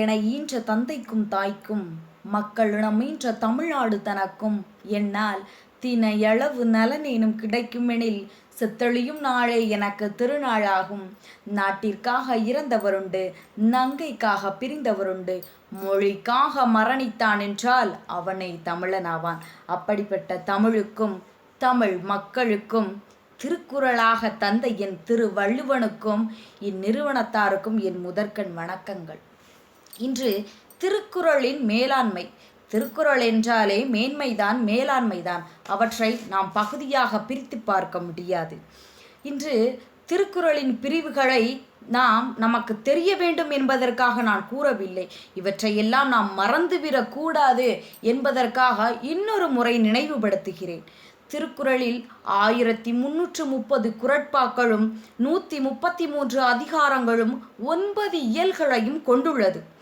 என ஈன்ற தந்தைக்கும் தாய்க்கும் மக்களிடம் ஈன்ற தமிழ்நாடு தனக்கும் என்னால் தினையளவு நலனேனும் கிடைக்குமெனில் செத்தொழியும் நாளே எனக்கு திருநாளாகும். நாட்டிற்காக இறந்தவருண்டு நங்கைக்காக பிரிந்தவருண்டு மொழிக்காக மரணித்தான் என்றால் அவனை தமிழனாவான். அப்படிப்பட்ட தமிழுக்கும் தமிழ் மக்களுக்கும் திருக்குறளாக தந்தை என் திருவள்ளுவனுக்கும் இந்நிறுவனத்தாருக்கும் என் முதற்கண் வணக்கங்கள். இன்று திருக்குறளின் மேலாண்மை. திருக்குறள் என்றாலே மேன்மைதான் மேலாண்மைதான். அவற்றை நாம் பகுதியாக பிரித்து பார்க்க முடியாது. இன்று திருக்குறளின் பிரிவுகளை நாம் நமக்கு தெரிய வேண்டும் என்பதற்காக நான் கூறவில்லை. இவற்றையெல்லாம் நாம் மறந்துவிடக்கூடாது என்பதற்காக இன்னொரு முறை நினைவுபடுத்துகிறேன். திருக்குறளில் ஆயிரத்தி முன்னூற்று முப்பது குரட்பாக்களும் நூற்றி முப்பத்தி மூன்று அதிகாரங்களும் ஒன்பது இயல்களையும் கொண்டுள்ளது.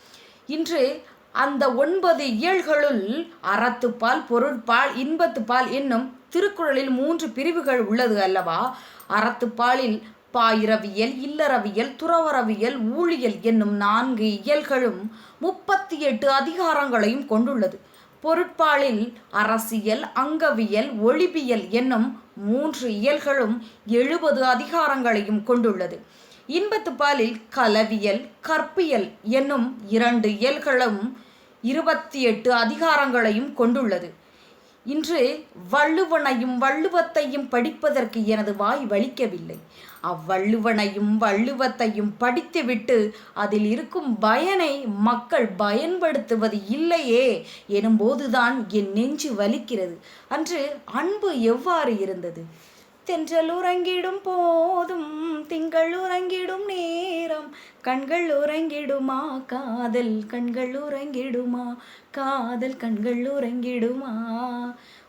இன்று அந்த ஒன்பது இயல்களுள் அறத்துப்பால் பொருட்பால் இன்பத்துப்பால் என்னும் திருக்குறளில் மூன்று பிரிவுகள் உள்ளது அல்லவா? அறத்துப்பாலில் பாயிரவியல் இல்லறவியல் துறவரவியல் ஊழியல் என்னும் நான்கு இயல்களும் முப்பத்தி எட்டு அதிகாரங்களையும் கொண்டுள்ளது. பொருட்பாலில் அரசியல் அங்கவியல் ஒளிபியல் என்னும் மூன்று இயல்களும் எழுபது அதிகாரங்களையும் கொண்டுள்ளது. இன்பத்துப்பாலில் கலவியல் கற்பியல் என்னும் இரண்டு இயல்களும் இருபத்தி எட்டு அதிகாரங்களையும் கொண்டுள்ளது. இன்று வள்ளுவனையும் வள்ளுவத்தையும் படிப்பதற்கு எனது வாய் வலிக்கவில்லை. அவ்வள்ளுவனையும் வள்ளுவத்தையும் படித்துவிட்டு அதில் இருக்கும் பயனை மக்கள் பயன்படுத்துவது இல்லையே எனும்போதுதான் என் நெஞ்சு வலிக்கிறது. அன்று அன்பு எவ்வாறு இருந்தது? தென்றல் உறங்கிடும் போதும் திங்கள் உறங்கிடும் நேரம் கண்கள் உறங்கிடுமா? காதல் கண்கள் உறங்கிடுமா? காதல் கண்கள் உறங்கிடுமா?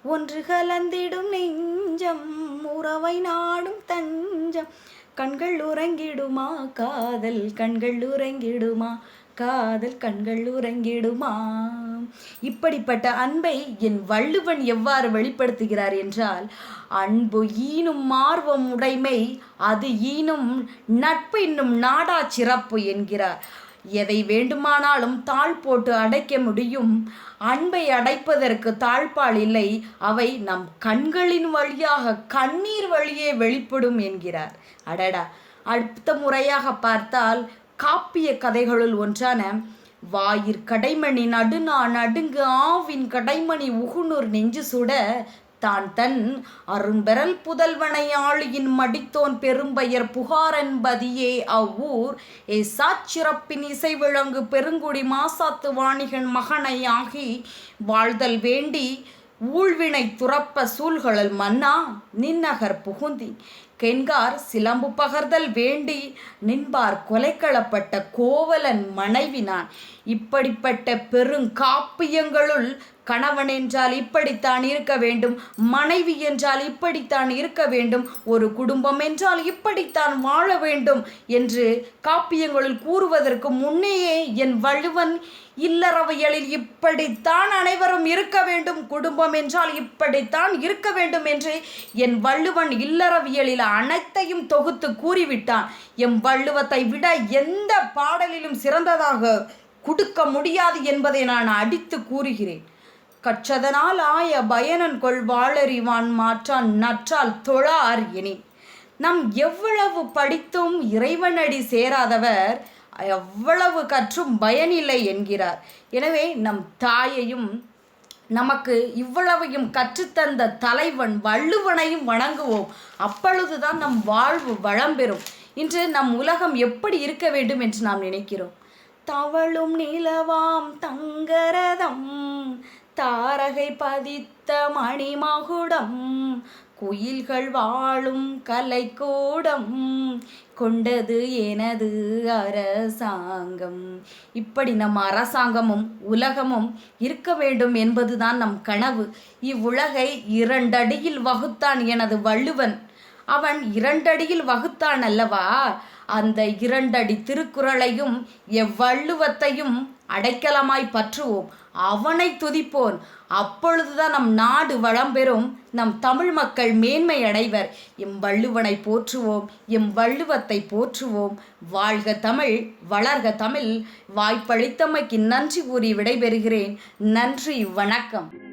ஒன்று கலந்திடும் நெஞ்சம் உறவை நாடும் தஞ்சம் கண்கள் உறங்கிடுமா? காதல் கண்கள் உறங்கிடுமா? காதல் கண்கள் உறங்கிடுமா இப்படிப்பட்ட அன்பை என் வள்ளுவன் எவ்வாறு வெளிப்படுத்துகிறார் என்றால் அன்பு ஈனும் மார்வம் உடைமை அது ஈனும் நட்பு இன்னும் நாடா சிறப்பு என்கிறார். எதை வேண்டுமானாலும் தாழ் போட்டு அடைக்க முடியும். அன்பை அடைப்பதற்கு தாழ்பால் இல்லை அவை நம் கண்களின் வழியாக கண்ணீர் வழியே வெளிப்படும் என்கிறார். அடடா! அடுத்த முறையாக பார்த்தால் காப்பிய கதைகளுள் ஒன்றான வாயிற் கடைமணி நடுநா நடுங்கு ஆவின் கடைமணி உகுநூர் நெஞ்சு சுட தான் தன் அரும்பெறல் புதல்வனை ஆளியின் மடித்தோன் பெரும்பெயர் புகாரென்பதியே அவ்வூர். ஏ சாச்சிறப்பின் இசை விளங்கு பெருங்குடி மாசாத்து வாணிகன் மகனை ஆகி வாழ்தல் வேண்டி ஊழ்வினை துறப்ப சூழ்கழல் மன்னா நின்னகர் புகுந்தி. கென்கார் சிலம்பு பகர்தல் வேண்டி நின்பார் கொலைக்களப்பட்ட கோவலன் மனைவி நான். இப்படிப்பட்ட பெருங்காப்பியங்களுள் கணவன் என்றால் இப்படித்தான் இருக்க வேண்டும். மனைவி என்றால் இப்படித்தான் இருக்க வேண்டும். ஒரு குடும்பம் என்றால் இப்படித்தான் வாழ வேண்டும் என்று காப்பியங்களில் கூறுவதற்கு முன்னேயே என் வள்ளுவன் இல்லறவியலில் இப்படித்தான் அனைவரும் இருக்க வேண்டும். குடும்பம் என்றால் இப்படித்தான் இருக்க வேண்டும் என்று என் வள்ளுவன் இல்லறவியலில் அனைத்தையும் தொகுத்து கூறிவிட்டான். எம் வள்ளுவத்தை விட எந்த பாடலிலும் சிறந்ததாக கொடுக்க முடியாது என்பதை நான் அடித்து கூறுகிறேன். கற்றதனால் ஆய பயனன் கொள்வாளறிவான் மாற்றான் நற்றால் தொழார் எனின் நம் எவ்வளவு படித்தும் இறைவனடி சேராதவர் எவ்வளவு கற்றும் பயனில்லை என்கிறார். எனவே நம் தாயையும் நமக்கு இவ்வளவையும் கற்றுத்தந்த தலைவன் வள்ளுவனையும் வணங்குவோம். அப்பொழுதுதான் நம் வாழ்வு வளம் பெறும் இன்று நம் உலகம் எப்படி இருக்க வேண்டும் என்று நாம் நினைக்கிறோம். தவளும் நிலவாம் தங்கரதம் தாரகை பதித்த மணிமகுடம் குயில்கள் வாழும் கலைக்கூடம் கொண்டது எனது அரசாங்கம். இப்படி நம் அரசாங்கமும் உலகமும் இருக்க வேண்டும் என்பதுதான் நம் கனவு. இவ்வுலகை இரண்டடியில் வகுத்தான் எனது வள்ளுவன். அவன் இரண்டடியில் வகுத்தான் அல்லவா அந்த இரண்டடி திருக்குறளையும் எவ்வள்ளுவத்தையும் அடைக்கலமாய் பற்றுவோம். அவனை துதிப்போன். அப்பொழுதுதான் நம் நாடு வளம் பெறும் நம் தமிழ் மக்கள் மேன்மை அடைவர். எம் வள்ளுவனை போற்றுவோம். எம் வள்ளுவத்தை போற்றுவோம். வாழ்க தமிழ் வளர்க தமிழ். வாய்ப்பளித்தமைக்கு நன்றி கூறி விடைபெறுகிறேன். நன்றி வணக்கம்.